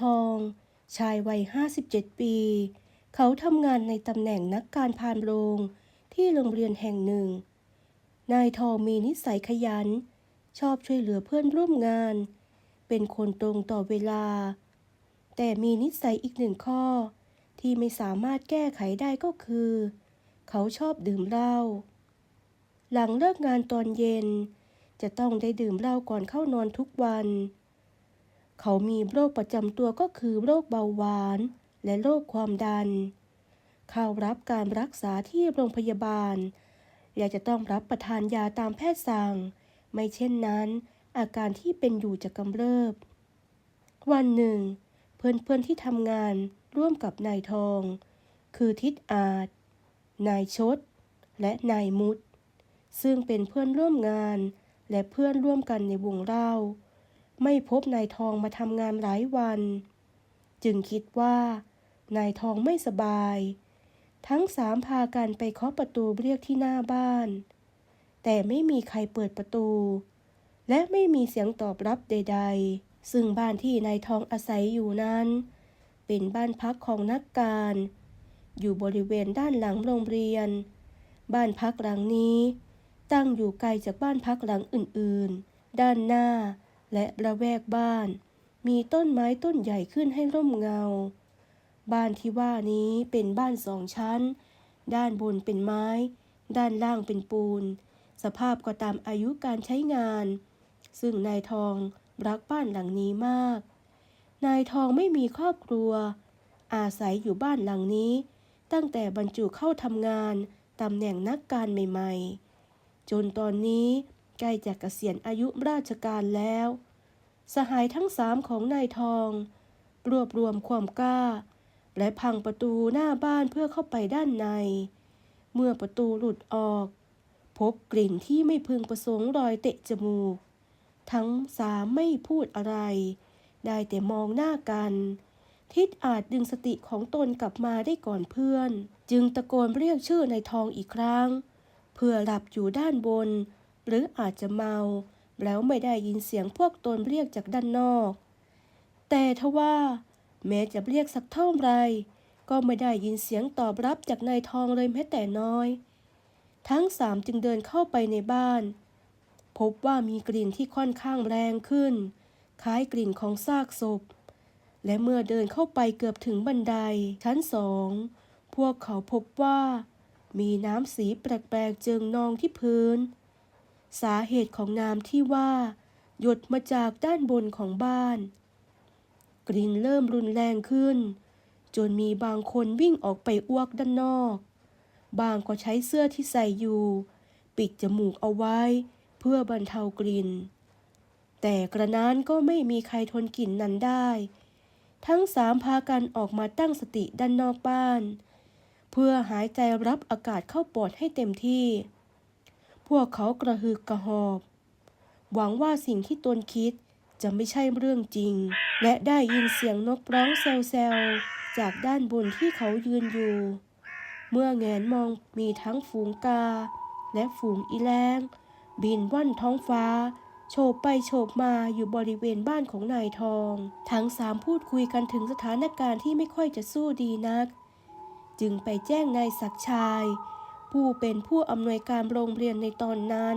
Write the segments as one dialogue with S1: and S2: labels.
S1: ทอง ชายวัย 57 ปี เขาทำงานในตำแหน่งนักการพานโรงที่โรงเรียนแห่งหนึ่ง นายทองมีนิสัยขยัน ชอบช่วยเหลือเพื่อนร่วมงาน เป็นคนตรงต่อเวลา แต่มีนิสัยอีกหนึ่งข้อ ที่ไม่สามารถแก้ไขได้ก็คือ เขาชอบดื่มเหล้า หลังเลิกงานตอนเย็น จะต้องได้ดื่มเหล้าก่อนเข้านอนทุกวัน เขามีโรคประจำตัวก็คือโรคเบาหวาน และโรคความดัน เข้ารับการรักษาที่โรงพยาบาล และจะต้องรับประทานยาตามแพทย์สั่ง ไม่เช่นนั้น อาการที่เป็นอยู่จะกำเริบ วันหนึ่ง เพื่อนๆที่ทำงานร่วมกับนายทอง คือทิดอาจ นายชด และนายมุด ซึ่งเป็นเพื่อนร่วมงานและเพื่อนร่วมกันในวงเล่า ไม่พบนายทองมาทำงานหลายวัน จึงคิดว่านายทองไม่สบาย ทั้งสามพากันไปเคาะประตูเรียกที่หน้าบ้าน แต่ไม่มีใครเปิดประตู และไม่มีเสียงตอบรับใด ๆ ซึ่งบ้านที่นายทองอาศัยอยู่นั้น เป็นบ้านพักของนักการ อยู่บริเวณด้านหลังโรงเรียน บ้านพักหลังนี้ ตั้งอยู่ไกลจากบ้านพักหลังอื่นๆ ด้านหน้า และระแวกบ้าน มีต้นไม้ต้นใหญ่ขึ้นให้ร่มเงา บ้านที่ว่านี้เป็นบ้านสองชั้น ด้านบนเป็นไม้ ด้านล่างเป็นปูน สภาพก็ตามอายุการใช้งาน ซึ่งนายทองรักบ้านหลังนี้มาก นายทองไม่มีครอบครัว อาศัยอยู่บ้านหลังนี้ ตั้งแต่บรรจุเข้าทำงานตำแหน่งนักการใหม่ ๆ จนตอนนี้ใกล้จะเกษียณอายุราชการแล้ว สหายทั้งสามของนายทอง รวบรวมความกล้า และพังประตูหน้าบ้านเพื่อเข้าไปด้านใน เมื่อประตูหลุดออก พบกลิ่นที่ไม่พึงประสงค์รอยเตะจมูก ทั้งสามไม่พูดอะไร ได้แต่มองหน้ากัน ทิดอาจดึงสติของตนกลับมาได้ก่อนเพื่อน จึงตะโกนเรียกชื่อในทองอีกครั้ง เพื่อหลับอยู่ด้านบน หรืออาจจะเมา แล้วไม่ได้ยินเสียงพวกตนเรียกจากด้านนอก แต่ทว่า แม้จะเรียกสักเท่าไร ก็ไม่ได้ยินเสียงตอบรับจากนายทองเลยแม้แต่น้อย ทั้งสามจึงเดินเข้าไปในบ้าน พบว่ามีกลิ่นที่ค่อนข้างแรงขึ้น คล้ายกลิ่นของซากศพ และเมื่อเดินเข้าไปเกือบถึงบันได ชั้นสองพวกเขาพบว่า มีน้ำสีแปลกๆเจิงนองที่พื้น สาเหตุของน้ำที่ว่า หยดมาจากด้านบนของบ้าน กลิ่นเริ่มรุนแรงขึ้น จนมีบางคนวิ่งออกไปอ้วกด้านนอก บางก็ใช้เสื้อที่ใส่อยู่ ปิดจมูกเอาไว้ เพื่อบรรเทากลิ่น แต่กระนั้นก็ไม่มีใครทนกลิ่นนั้นได้ ทั้งสามพากันออกมาตั้งสติด้านนอกบ้าน เพื่อหายใจรับอากาศเข้าปอดให้เต็มที่ พวกเขากระหืกกระหอบ หวังว่าสิ่งที่ตนคิดจะไม่ใช่เรื่องจริง และได้ยินเสียงนกร้องแซวๆจากด้านบนที่เขายืนอยู่ เมื่อแงนมองมีทั้งฝูงกา และฝูงอีแรงบินว่อนท้องฟ้า โฉบไปโฉบมาอยู่บริเวณบ้านของนายทอง ทั้งสามพูดคุยกันถึงสถานการณ์ที่ไม่ค่อยจะสู้ดีนัก จึงไปแจ้งนายศักชาย ผู้เป็นผู้อำนวยการโรงเรียนในตอนนั้น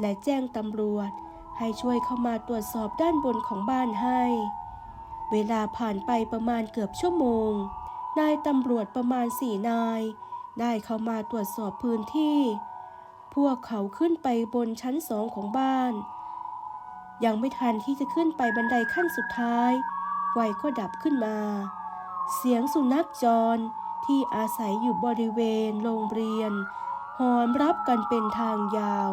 S1: และแจ้งตำรวจให้ช่วยเข้ามาตรวจสอบด้านบนของบ้านให้ เวลาผ่านไปประมาณเกือบชั่วโมง นายตำรวจประมาณสี่นาย ได้เข้ามาตรวจสอบพื้นที่ พวกเขาขึ้นไปบนชั้นสองของบ้าน ยังไม่ทันที่จะขึ้นไปบันไดขั้นสุดท้าย ไฟก็ดับขึ้นมา เสียงสุนัขจร ที่อาศัยอยู่บริเวณโรงเรียน หอนรับกันเป็นทางยาว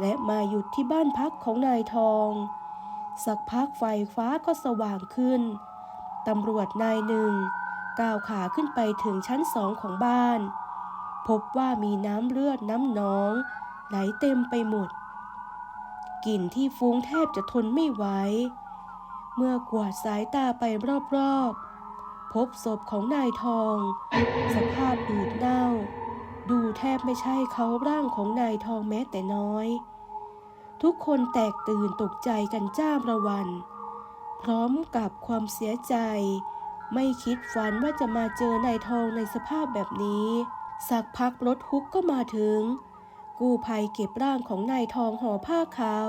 S1: และมาหยุดที่บ้านพักของนายทอง สักพักไฟฟ้าก็สว่างขึ้น ตำรวจนายหนึ่งก้าวขาขึ้นไปถึงชั้นสองของบ้าน พบว่ามีน้ำเลือดน้ำหนอง ไหลเต็มไปหมดกลิ่นที่ฟุ้งแทบจะทนไม่ไหว เมื่อกวาดสายตาไปรอบๆ พบศพของนายทอง สภาพอืดเน่า ดูแทบไม่ใช่เขาร่างของนายทองแม้แต่น้อย ทุกคนแตกตื่นตกใจกันจ้าระวัน พร้อมกับความเสียใจ ไม่คิดฝันว่าจะมาเจอนายทองในสภาพแบบนี้ สักพักรถฮุกก็มาถึง กู้ภัยเก็บร่างของนายทองห่อผ้าขาว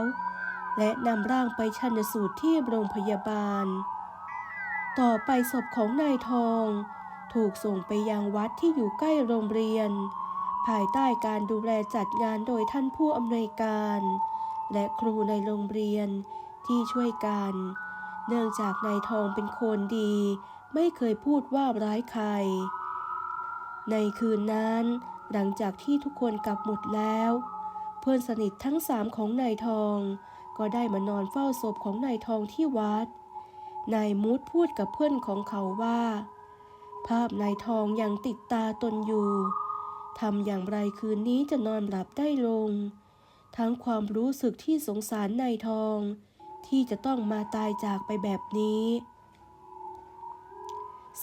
S1: และนำร่างไปชันสูตรที่โรงพยาบาล ต่อไปศพของนายทอง ถูกส่งไปยังวัดที่อยู่ใกล้โรงเรียน ภายใต้การดูแลจัดงานโดยท่านผู้อำนวยการ และครูในโรงเรียนที่ช่วยกัน เนื่องจากนายทองเป็นคนดี ไม่เคยพูดว่าร้ายใคร ในคืนนั้น หลังจากที่ทุกคนกลับหมดแล้ว เพื่อนสนิททั้งสามของนายทอง ก็ได้มานอนเฝ้าศพของนายทองที่วัด นายมูดพูดกับเพื่อนของเขาว่า ภาพนายทองยังติดตาตนอยู่ทำอย่างไรคืนนี้จะนอนหลับได้ลง ทั้งความรู้สึกที่สงสารนายทอง ที่จะต้องมาตายจากไปแบบนี้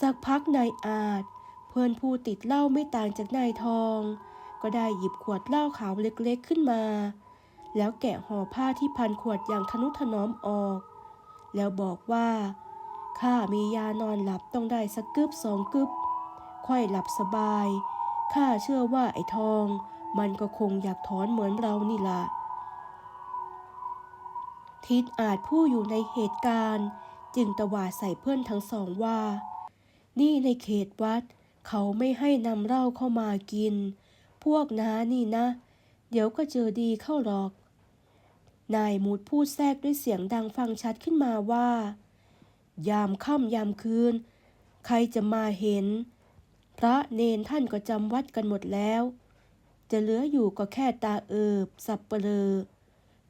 S1: สักพักนายอาจ เพื่อนผู้ติดเหล้าไม่ต่างจากนายทอง ก็ได้หยิบขวดเหล้าขาวเล็กๆขึ้นมา แล้วแกะห่อผ้าที่พันขวดอย่างทนุถนอมออก แล้วบอกว่าข้ามียานอนหลับต้องได้สักกึบสองกึบค่อยหลับสบายข้าเชื่อว่าไอ้ทอง มันก็คงอยากถอนเหมือนเรานี่ล่ะทิดอาจผู้อยู่ในเหตุการณ์ จึงตวาดใส่เพื่อนทั้งสองว่า นี่ในเขตวัด เขาไม่ให้นำเหล้าเข้ามากิน พวกน้านี่นะ เดี๋ยวก็เจอดีเข้าหรอก นายมูดพูดแทรกด้วยเสียงดังฟังชัดขึ้นมาว่า ยามค่ำยามคืน ใครจะมาเห็น พระเนนท่านก็จำวัดกันหมดแล้ว จะเหลืออยู่ก็แค่ตาเอิบ สับเปลอ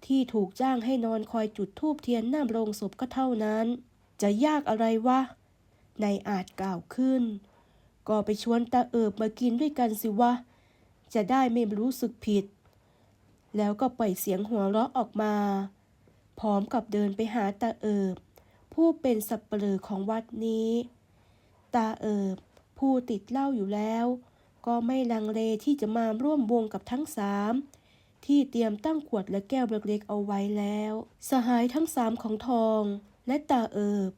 S1: ที่ถูกจ้างให้นอนคอยจุดธูปเทียนหน้าโรงศพก็เท่านั้น จะยากอะไรวะนายอาจกล่าวขึ้น ก็ไปชวนตาเอิบมากินด้วยกันสิวะ จะได้ไม่รู้สึกผิด แล้วก็ปล่อยเสียงหัวเราะออกมา พร้อมกับเดินไปหาตาเอิบ ผู้เป็นสับเปลือของวัดนี้ ตาเอิบ ผู้ติดเหล้าอยู่แล้ว ก็ไม่ลังเลที่จะมาร่วมวงกับทั้งสามที่เตรียมตั้งขวดและแก้วเล็กๆเอาไว้แล้ว สหายทั้งสามของทองและตาเอิบ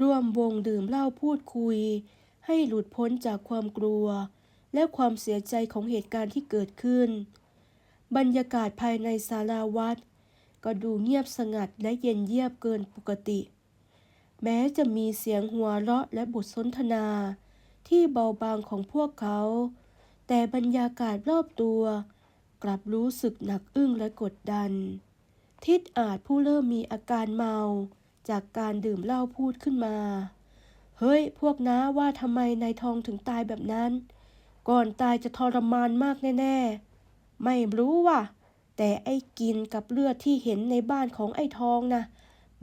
S1: ร่วมวงดื่มเหล้าพูดคุย ให้หลุดพ้นจากความกลัว และความเสียใจของเหตุการณ์ที่เกิดขึ้น บรรยากาศภายในศาลาวัด ก็ดูเงียบสงัดและเย็นเยียบเกินปกติ แม้จะมีเสียงหัวเราะและบทสนทนา ที่เบาบางของพวกเขา แต่บรรยากาศรอบตัว กลับรู้สึกหนักอึ้งและกดดัน ทิดอาจผู้เริ่มมีอาการเมาจากการดื่มเหล้าพูดขึ้นมา เฮ้ย พวกน้าว่าทำไมนายทองถึงตายแบบนั้น ก่อนตายจะทรมานมากแน่ ๆ ไม่รู้ว่ะ แต่ไอ้กินกับเลือดที่เห็นในบ้านของไอ้ทองนะ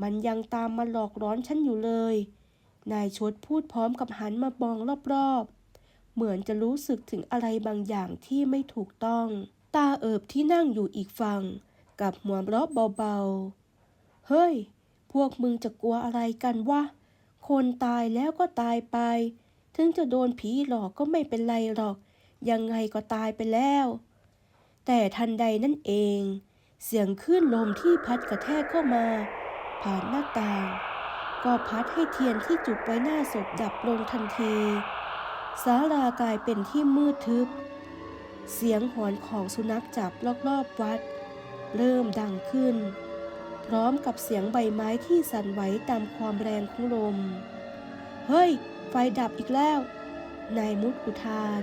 S1: มันยังตามมาหลอกร้อนฉันอยู่เลย นายชดพูดพร้อมกับหันมามองรอบๆ เหมือนจะรู้สึกถึงอะไรบางอย่างที่ไม่ถูกต้อง ตาเอิบที่นั่งอยู่อีกฝั่งกับหัวเราะเบาๆ เฮ้ย พวกมึงจะกลัวอะไรกันวะ คนตายแล้วก็ตายไป ถึงจะโดนผีหลอกก็ไม่เป็นไรหรอก ยังไงก็ตายไปแล้ว แต่ทันใดนั่นเอง เสียงคลื่นลมที่พัดกระแทกเข้ามา ผ่านหน้าต่าง ก็พัดให้เทียนที่จุดไว้หน้าศพดับลงทันทีศาลากลายเป็นที่มืดทึบ เสียงหอนของสุนัขจับรอบๆวัด เริ่มดังขึ้น พร้อมกับเสียงใบไม้ที่สั่นไหวตามความแรงของลม เฮ้ย ไฟดับอีกแล้ว นายมุดอุทาน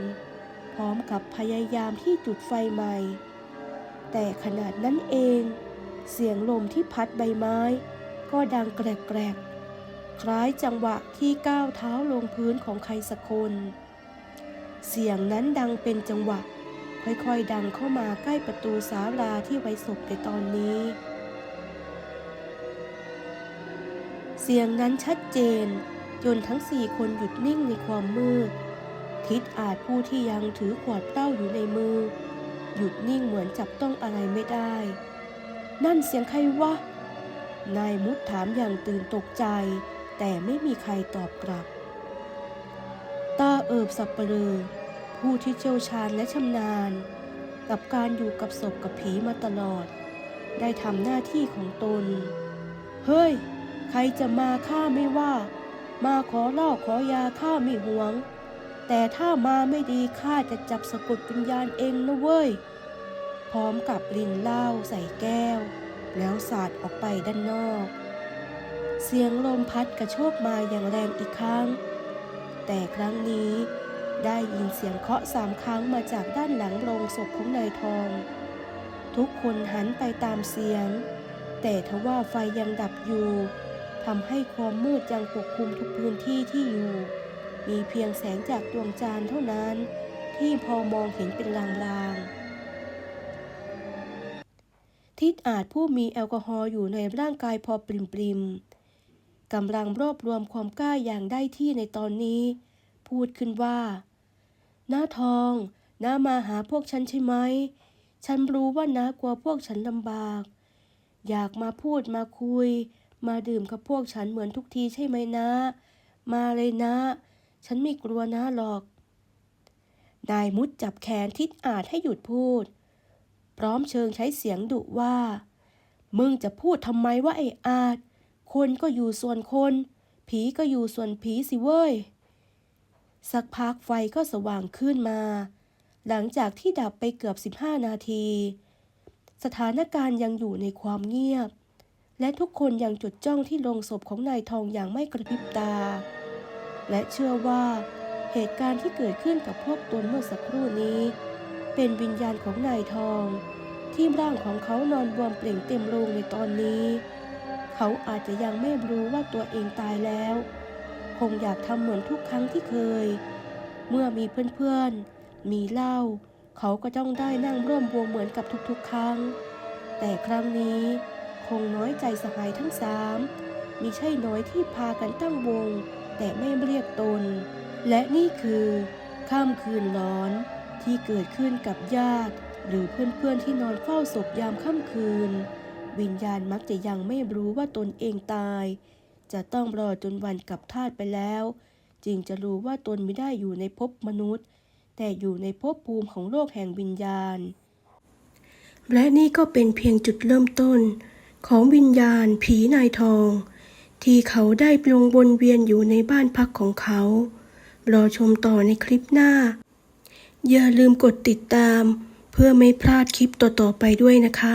S1: พร้อมกับพยายามที่จุดไฟใหม่ แต่ขนาดนั้นเอง เสียงลมที่พัดใบไม้ ก็ดังแกรกๆ คล้ายจังหวะที่ก้าวเท้าลงพื้นของใครสักคน เสียงนั้นดังเป็นจังหวะ ค่อยๆ ดังเข้ามาใกล้ประตูศาลาที่ไว้ศพในตอนนี้ เสียงนั้นชัดเจนจนทั้งสี่คนหยุดนิ่งในความมืด ทิดอาจผู้ที่ยังถือขวดเหล้าอยู่ในมือ หยุดนิ่งเหมือนจับต้องอะไรไม่ได้ นั่นเสียงใครวะ นายมุดถามอย่างตื่นตกใจ แต่ไม่มีใครตอบกลับ ตาเอิบสับเปลือผู้ที่เชี่ยวชาญและชำนาญ กับการอยู่กับศพกับผีมาตลอด ได้ทำหน้าที่ของตน เฮ้ย ใครจะมาข้าไม่ว่า มาขอเหล่าขอยาข้าไม่หวง แต่ถ้ามาไม่ดีข้าจะจับสะกดวิญญาณเองนะเว้ย พร้อมกับลินเหล้าใส่แก้ว แล้วสาดออกไปด้านนอก เสียงลมพัดกระโชกมาอย่างแรงอีกครั้ง แต่ครั้งนี้ได้ยินเสียงเคาะสามครั้งมาจากด้านหลังโรงศพของนายทอง ทุกคนหันไปตามเสียง แต่ทว่าไฟยังดับอยู่ทำให้ความมืดยังปกคลุมทุกพื้นที่ที่อยู่ มีเพียงแสงจากดวงจันทร์เท่านั้น ที่พอมองเห็นเป็นลางๆ ทิดอาจผู้มีแอลกอฮอล์อยู่ในร่างกายพอปริมๆกำลังรวบรวมความกล้าอย่างได้ที่ในตอนนี้ พูดขึ้นว่าน้าทองน้ามาหาพวกฉันใช่ไหม ฉันรู้ว่าน้ากลัวพวกฉันลำบาก อยากมาพูดมาคุย มาดื่มกับพวกฉันเหมือนทุกทีใช่ไหมนะ มาเลยนะ ฉันไม่กลัวนะหรอก นายมุดจับแขนทิดอาจให้หยุดพูด พร้อมเชิงใช้เสียงดุว่า มึงจะพูดทำไมว่าไอ้อาจ คนก็อยู่ส่วนคน ผีก็อยู่ส่วนผีสิเว้ย สักพักไฟก็สว่างขึ้นมา หลังจากที่ดับไปเกือบ 15 นาที สถานการณ์ยังอยู่ในความเงียบและทุกคนยังจดจ้องที่โลงศพของนายทองอย่างไม่กระพริบตา และเชื่อว่าเหตุการณ์ที่เกิดขึ้นกับพวกตนเมื่อสักครู่นี้ เป็นวิญญาณของนายทอง ที่ร่างของเขานอนบวมเปล่งเต็มโรงในตอนนี้ เขาอาจจะยังไม่รู้ว่าตัวเองตายแล้ว คงอยากทำเหมือนทุกครั้งที่เคย เมื่อมีเพื่อนๆ มีเหล้าเขาก็ต้องได้นั่งร่วมวงเหมือนกับทุกๆ ครั้ง แต่ครั้งนี้คงน้อยใจสหายทั้งสามมิใช่น้อยที่พากันตั้งวง แต่ไม่เรียกตน และนี่คือค่ำคืนร้อนที่เกิดขึ้นกับญาติ หรือเพื่อนๆที่นอนเฝ้าศพยามค่ำคืน วิญญาณมักจะยังไม่รู้ว่าตนเองตาย จะต้องรอจนวันกลับธาตุไปแล้ว จึงจะรู้ว่าตนไม่ได้อยู่ในภพมนุษย์ แต่อยู่ในภพภูมิของโลกแห่งวิญญาณ และนี่ก็เป็นเพียงจุดเริ่มต้น ของวิญญาณผีนายทอง ที่เขาได้ปลงวนเวียนอยู่ในบ้านพักของเขา รอชมต่อในคลิปหน้า อย่าลืมกดติดตาม เพื่อไม่พลาดคลิปต่อๆไปด้วยนะคะ